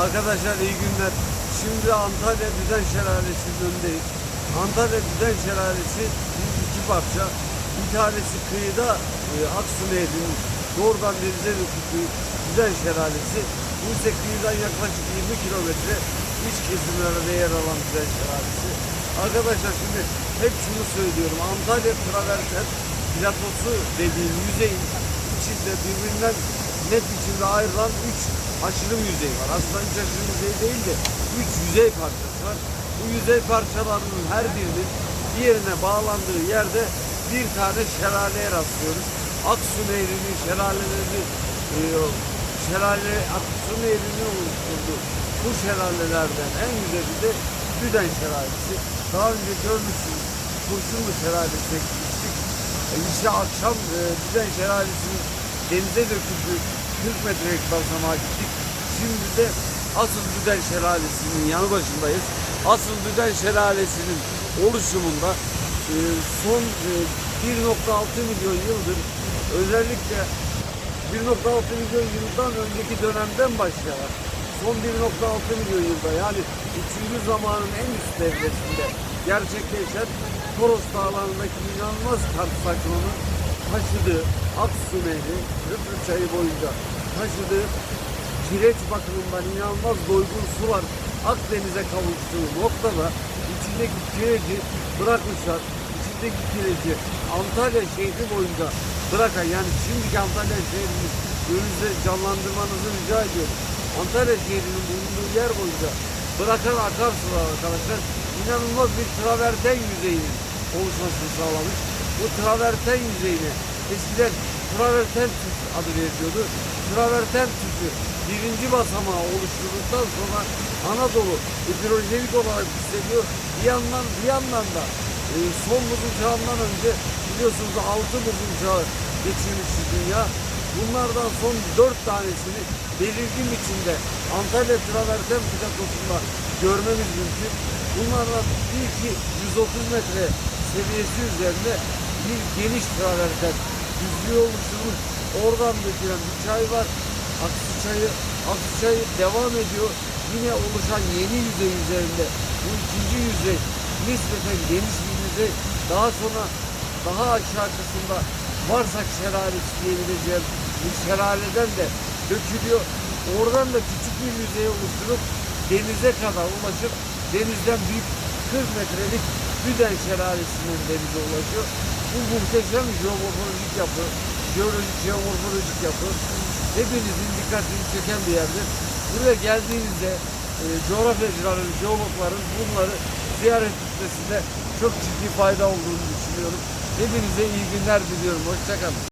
Arkadaşlar iyi günler. Şimdi Antalya Düzen Şelalesi'nin önündeyiz. Antalya Düzen Şelalesi iki parça. Bir tanesi kıyıda e, Aksu Nehri'nin doğrudan denize döküldüğü Düzen Şelalesi. Bu ise kıyıdan yaklaşık 20 kilometre iç kesimlerde yer alan Düzen Şelalesi. Arkadaşlar şimdi hep şunu söylüyorum. Antalya Traverten platosu dediğim yüzeyin içinde birbirinden net biçimde ayrılan 3 aşırım yüzey var. Aslında 3 aşırım yüzey değil de 3 yüzey parçası var. Bu yüzey parçalarının her birinin diğerine bağlandığı yerde bir tane şelaleye rastlıyoruz. Aksu Nehri'nin şelalelerini e, şelale Aksu Nehri'nin oluşturduğu bu şelalelerden en güzeli de Düden Şelalesi. Daha önce görmüşsünüz Kurşunlu Şelalesi'ne gitmiştik. E, işte akşam e, Düden Şelalesi'nin denize döküldüğü 40 metrelik basamağa gittik. Şimdi de asıl Düden Şelalesi'nin yanı başındayız. Asıl Düden Şelalesi'nin oluşumunda e, son e, 1.6 milyon yıldır özellikle 1.6 milyon yıldan önceki dönemden başlayarak son 1.6 milyon yılda yani 3. zamanın en üst devresinde gerçekleşen Toros Dağları'ndaki inanılmaz kar saklının taşıdığı Aksu Nehri, Rıfrı Çayı boyunca taşıdığı kireç bakımından inanılmaz doygun sular Akdeniz'e kavuştuğu noktada içindeki kireci bırakmışlar. İçindeki kireci Antalya şehri boyunca bırakan yani şimdiki Antalya şehrini önünüze canlandırmanızı rica ediyorum. Antalya şehrinin bulunduğu yer boyunca bırakan akarsular arkadaşlar inanılmaz bir traverten yüzeyinin oluşmasını sağlamış. Bu traverten yüzeyine eskiden traverten tüp adı veriliyordu. Traverten tüpü birinci basamağı oluşturduktan sonra Anadolu hidrolojik olarak yükseliyor. Bir yandan bir yandan da e, son buzul çağından önce biliyorsunuz altı buzul çağı geçirmişti dünya. Bunlardan son dört tanesini belirgin biçimde Antalya Traverten platosunda görmemiz mümkün. Bunlardan ilki 130 metre seviyesi üzerinde bir geniş traverten düzlüğü oluşturmuş. Oradan dökülen bir çay var. Aksu çayı, aksu çayı devam ediyor. Yine oluşan yeni yüzey üzerinde bu ikinci yüzey nispeten geniş bir yüzey. Daha sonra daha aşağı kısımda Varsak şelalesi diyebileceğim bir şelaleden de dökülüyor. Oradan da küçük bir yüzey oluşturup denize kadar ulaşıp denizden büyük 40 metrelik Düden Şelalesi'nin denize ulaşıyor. Bu muhteşem jeomorfolojik yapı, jeolojik, jeomorfolojik yapı hepinizin dikkatini çeken bir yerdir. Buraya geldiğinizde e, coğrafyacıların, jeologların bunları ziyaret etmesinde çok ciddi fayda olduğunu düşünüyorum. Hepinize iyi günler diliyorum. Hoşçakalın.